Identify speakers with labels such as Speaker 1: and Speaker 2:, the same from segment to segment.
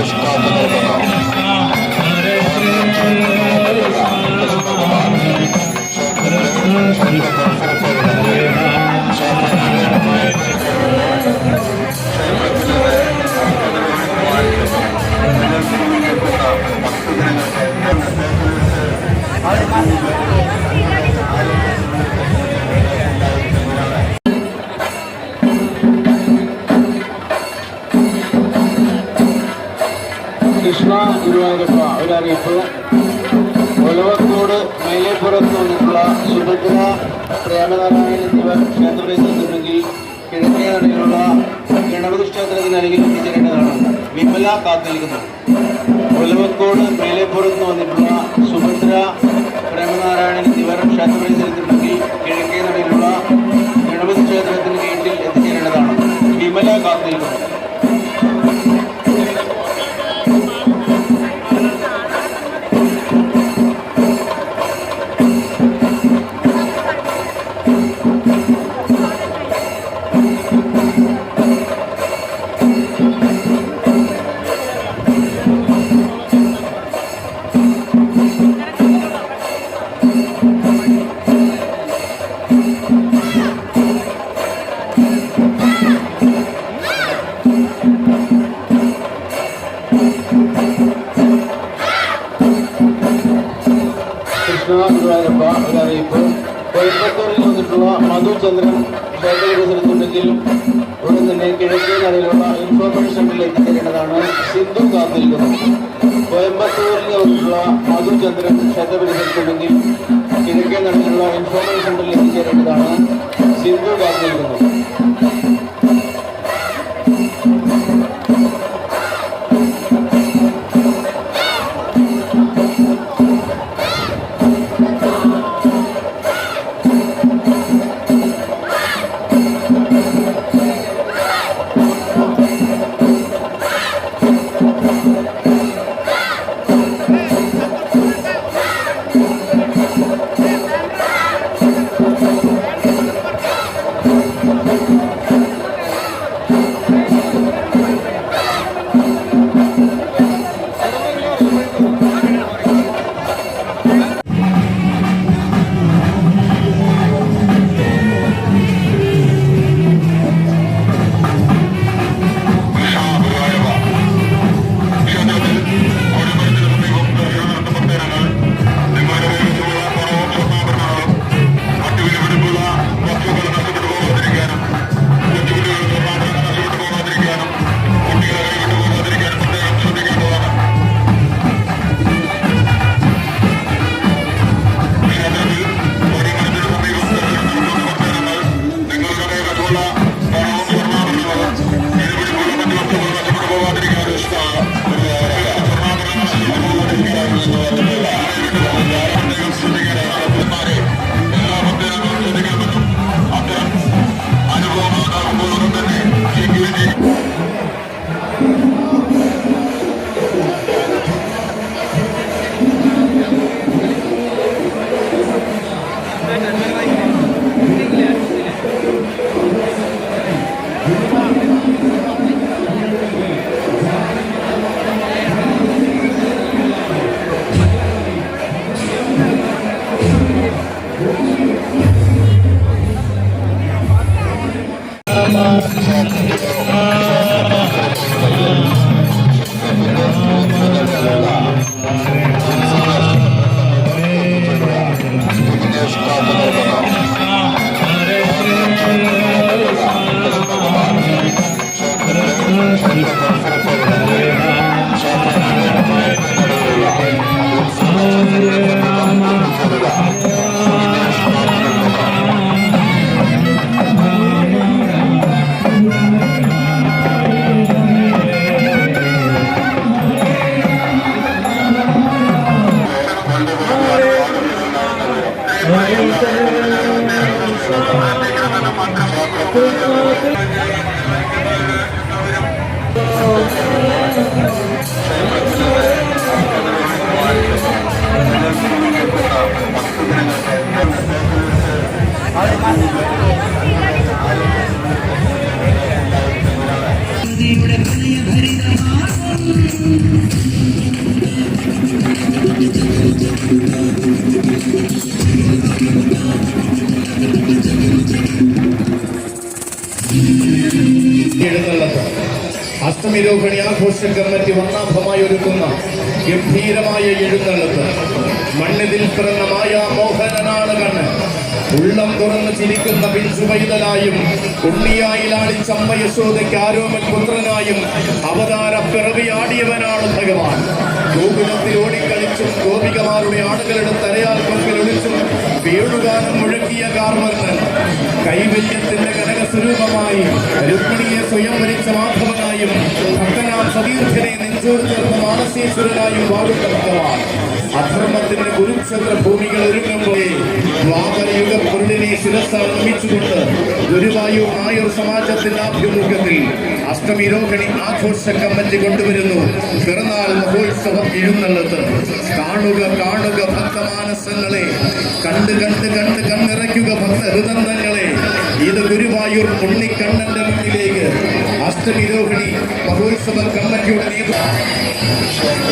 Speaker 1: Karışık kalkanları
Speaker 2: Krishna ഗുരുവായൂരപ്പ ഒരു അറിയിപ്പ് ഒലവക്കോട് മൈലേപ്പുറത്ത് നിന്നുള്ള സുഭദ്ര പ്രേമനാരായണൻ എന്നിവർ നിന്നുണ്ടെങ്കിൽ കിഴക്കേ നടയിലുള്ള ഗണപതി ക്ഷേത്രത്തിന് അരികിൽ എത്തിച്ചേരേണ്ടതാണ്. വിമല കാത്തിരിക്കുന്നു. ഒലവക്കോട് മേലേപ്പുറത്ത് വന്നിട്ടുള്ള കൃഷ്ണ ഒരറിയിപ്പ് കോയമ്പത്തൂരിൽ വന്നിട്ടുള്ള മധുചന്ദ്രൻ ക്ഷേത്ര വികസനത്തുണ്ടെങ്കിൽ ഉടൻ തന്നെ കിഴക്കേ നടയിലുള്ള ഇൻഫോർമേഷൻ സെന്ററിൽ എത്തിച്ചേരേണ്ടതാണ് സിന്ധു കാത്തിരിക്കുന്നു കോയമ്പത്തൂരിൽ വന്നിട്ടുള്ള മധുചന്ദ്രൻ ക്ഷേത്ര വികസനത്തുണ്ടെങ്കിൽ കിഴക്കേ നടയിലുള്ള ഇൻഫോർമേഷൻ സെന്ററിൽ എത്തിച്ചേരേണ്ടതാണ് സിന്ധു കാത്തിരിക്കുന്നു
Speaker 1: വിഘ്നേഷ് ഇവിടെ
Speaker 2: എഴുന്നള്ളത്ത്.
Speaker 3: അഷ്ടമിരോഹിണി ആഘോഷ കമ്മിറ്റി വർണാഭമായി ഒരുക്കുന്ന ഗംഭീരമായ എഴുന്നള്ളത്ത്. മണ്ണിതിൽ പിറന്ന മായ മോഹനനാണ് കണ്ണ് ഉള്ളം തുറന്ന് ചിരിക്കുന്ന പിഞ്ചുപൈതലായും ഉണ്ണിയായി ലാളിച്ചമ്മ യശോദയ്ക്ക് ആരോമൻ പുത്രനായും അവതാര പിറവിയാടിയവനാണ് ഭഗവാൻ. ഗോകുലത്തിൽ ഓടിക്കളിച്ചും ഗോപികമാരുടെ ആടുകളുടെ തലയാൽ കൊമ്പിൽ ഒളിച്ചും വേണുഗാനം മുഴക്കിയ കാർമർണൻ കൈവല്യത്തിന്റെ കനക സ്വരൂപമായി രുക്മിണിയെ സ്വയം ഭരിച്ച മാധവനായും ഭക്തനാം സതീർത്ഥനെ നെഞ്ചോട് ചേർന്ന മാനസേശ്വരനായും ഭഗവാൻ അധർമ്മത്തിന്റെ കുരുക്ഷേത്ര ഭൂമികൾ ഒരുങ്ങുമ്പോൾ ദ്വാപരയുഗ പൊരുളിനെ ശിരസാൽ നമിച്ചുകൊണ്ട് ഗുരുവായൂർ നായർ സമാജത്തിന്റെ ആഭിമുഖ്യത്തിൽ അഷ്ടമി രോഹിണി ആഘോഷ കമ്മിറ്റി കൊണ്ടുവരുന്നു പിറന്നാൾ മഹോത്സവം എഴുന്നള്ളത്ത് കാണുക കാണുക ഭക്തമാനസങ്ങളെ കണ്ട് കണ്ട് കണ്ട് കണ്ണിറയ്ക്കുക ഭക്ത ഹൃദന്തങ്ങളെ ഇത് ഗുരുവായൂർ ഉണ്ണിക്കണ്ണന്റെ മുന്നിലേക്ക് അഷ്ടമി രോഹിണി മഹോത്സവ കമ്മിറ്റിയുടെ നേതൃത്വം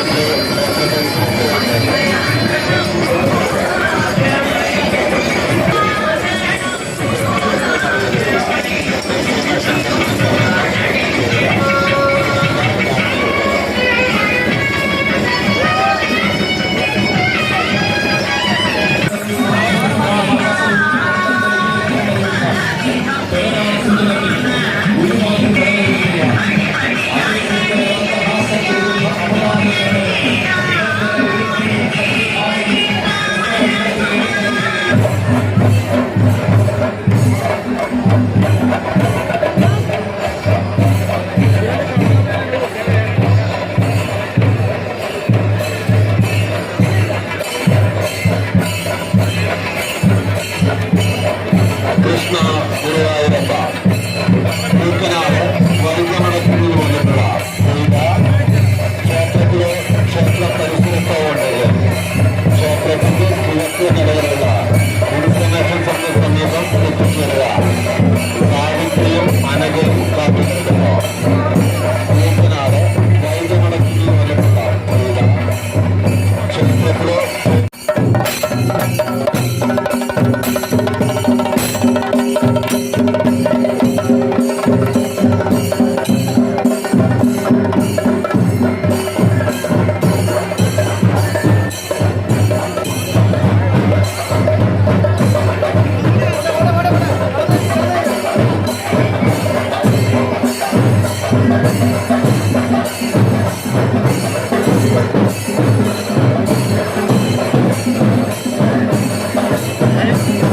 Speaker 3: Thank you.